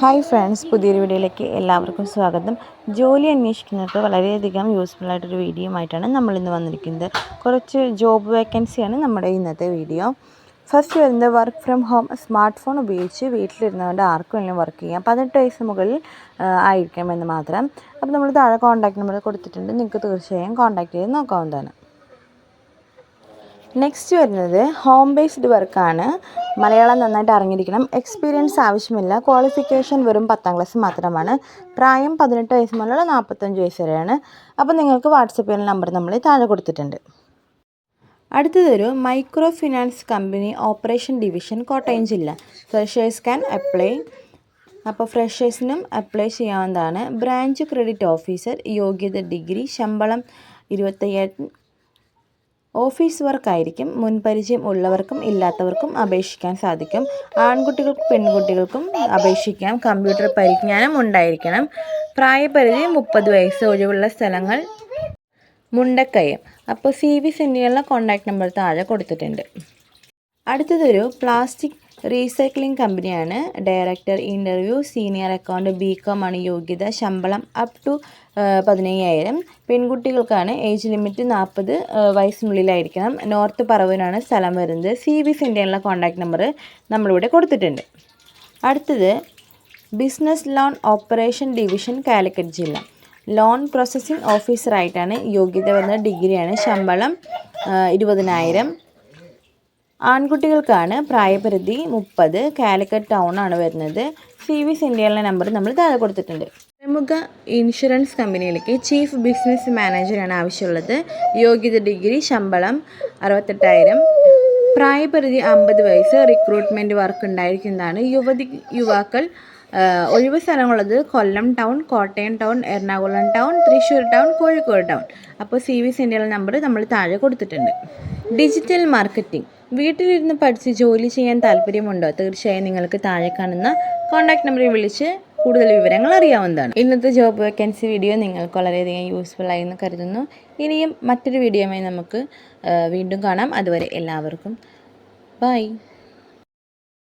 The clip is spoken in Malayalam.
ഹായ് ഫ്രണ്ട്സ് പുതിയൊരു വീഡിയോയിലേക്ക് എല്ലാവർക്കും സ്വാഗതം. ജോലി അന്വേഷിക്കുന്നവർക്ക് വളരെയധികം യൂസ്ഫുൾ ആയിട്ടൊരു വീഡിയോ ആയിട്ടാണ് നമ്മളിന്ന് വന്നിരിക്കുന്നത്. കുറച്ച് ജോബ് വേക്കൻസിയാണ് നമ്മുടെ ഇന്നത്തെ വീഡിയോ ഫസ്റ്റ് വരുന്നത് work from home smart phone ഉപയോഗിച്ച് വീട്ടിലിരുന്നുകൊണ്ട് ആർക്കും എല്ലാം വർക്ക് ചെയ്യാം. പതിനെട്ട് വയസ്സ് മുകളിൽ ആയിരിക്കണമെന്ന് മാത്രം. അപ്പോൾ നമ്മൾ താഴെ കോൺടാക്ട് നമ്പർ കൊടുത്തിട്ടുണ്ട്. നിങ്ങൾക്ക് തീർച്ചയായും കോൺടാക്ട് ചെയ്ത് നോക്കാവുന്നതാണ്. നെക്സ്റ്റ് വരുന്നത് ഹോം ബേസ്ഡ് വർക്കാണ് മലയാളം നന്നായിട്ട് അറിഞ്ഞിരിക്കണം. എക്സ്പീരിയൻസ് ആവശ്യമില്ല. ക്വാളിഫിക്കേഷൻ വെറും പത്താം ക്ലാസ് മാത്രമാണ്. പ്രായം പതിനെട്ട് വയസ്സ് മുതലുള്ള നാൽപ്പത്തഞ്ച് വയസ്സ് വരെയാണ്. അപ്പോൾ നിങ്ങൾക്ക് വാട്സപ്പ് ചെയ്യുന്ന നമ്പർ നമ്മൾ താഴെ കൊടുത്തിട്ടുണ്ട്. അടുത്തതൊരു micro finance company operation division Kottayam ജില്ല. ഫ്രഷേഴ്സ് ക്യാൻ അപ്ലൈ അപ്പോൾ ഫ്രഷേഴ്സിനും അപ്ലൈ ചെയ്യാവുന്നതാണ്. ബ്രാഞ്ച് ക്രെഡിറ്റ് ഓഫീസർ യോഗ്യത ഡിഗ്രി ശമ്പളം ഇരുപത്തയ്യായിരം ഓഫീസ് വർക്കായിരിക്കും. മുൻപരിചയം ഉള്ളവർക്കും ഇല്ലാത്തവർക്കും അപേക്ഷിക്കാൻ സാധിക്കും. ആൺകുട്ടികൾക്കും പെൺകുട്ടികൾക്കും അപേക്ഷിക്കാം. കമ്പ്യൂട്ടർ പരിജ്ഞാനം ഉണ്ടായിരിക്കണം. പ്രായപരിധി മുപ്പത് വയസ്സ് ഒഴിവുള്ള സ്ഥലങ്ങൾ. മുണ്ടക്കയം. അപ്പോൾ സി വി സെന്റിനുള്ള കോണ്ടാക്ട് നമ്പർ താഴെ കൊടുത്തിട്ടുണ്ട്. അടുത്തതൊരു പ്ലാസ്റ്റിക് റീസൈക്ലിംഗ് കമ്പനിയാണ്. Director interview senior account B Com ആണ് യോഗ്യത ശമ്പളം അപ് ടു പതിനയ്യായിരം. പെൺകുട്ടികൾക്കാണ് ഏജ് ലിമിറ്റ് നാൽപ്പത് വയസ്സിനുള്ളിലായിരിക്കണം. നോർത്ത് പറവൂരാണ് സ്ഥലം വരുന്നത്. സി ബി സെന്ററിനുള്ള കോൺടാക്ട് നമ്പർ നമ്മളിവിടെ കൊടുത്തിട്ടുണ്ട്. അടുത്തത് business loan operation division Calicut ജില്ല. ലോൺ പ്രോസസ്സിംഗ് ഓഫീസറായിട്ടാണ് യോഗ്യത വന്ന ഡിഗ്രിയാണ് ശമ്പളം ഇരുപതിനായിരം. ആൺകുട്ടികൾക്കാണ് പ്രായപരിധി മുപ്പത് കാലിക്കറ്റ് ടൗൺ ആണ് വരുന്നത്. സി വി സിൻഡിയലിന്റെ നമ്പർ നമ്മൾ താഴെ കൊടുത്തിട്ടുണ്ട്. പ്രമുഖ ഇൻഷുറൻസ് കമ്പനിയിലേക്ക് ചീഫ് ബിസിനസ് മാനേജറാണ് ആവശ്യമുള്ളത്. യോഗ്യത ഡിഗ്രി ശമ്പളം അറുപത്തെട്ടായിരം. പ്രായപരിധി അമ്പത് വയസ്സ് റിക്രൂട്ട്മെന്റ് വർക്ക് ഉണ്ടായിരിക്കുന്നതാണ്. യുവതി യുവാക്കൾ ഒഴിവ് സ്ഥലങ്ങളുള്ളത് Kollam town Kottayam town Ernakulam town Thrissur town Kozhikode town. അപ്പോൾ സി വി സെന്ററിൽ നമ്പർ നമ്മൾ താഴെ കൊടുത്തിട്ടുണ്ട്. Digital marketing. വീട്ടിലിരുന്ന് പഠിച്ച് ജോലി ചെയ്യാൻ താല്പര്യമുണ്ടോ? തീർച്ചയായും നിങ്ങൾക്ക് താഴെ കാണുന്ന കോൺടാക്ട് നമ്പറിൽ വിളിച്ച് കൂടുതൽ വിവരങ്ങൾ അറിയാവുന്നതാണ്. ഇന്നത്തെ ജോബ് വേക്കൻസി വീഡിയോ നിങ്ങൾക്ക് വളരെയധികം യൂസ്ഫുൾ ആയി എന്ന് കരുതുന്നു. ഇനിയും മറ്റൊരു വീഡിയോയുമായി നമുക്ക് വീണ്ടും കാണാം. അതുവരെ എല്ലാവർക്കും ബൈ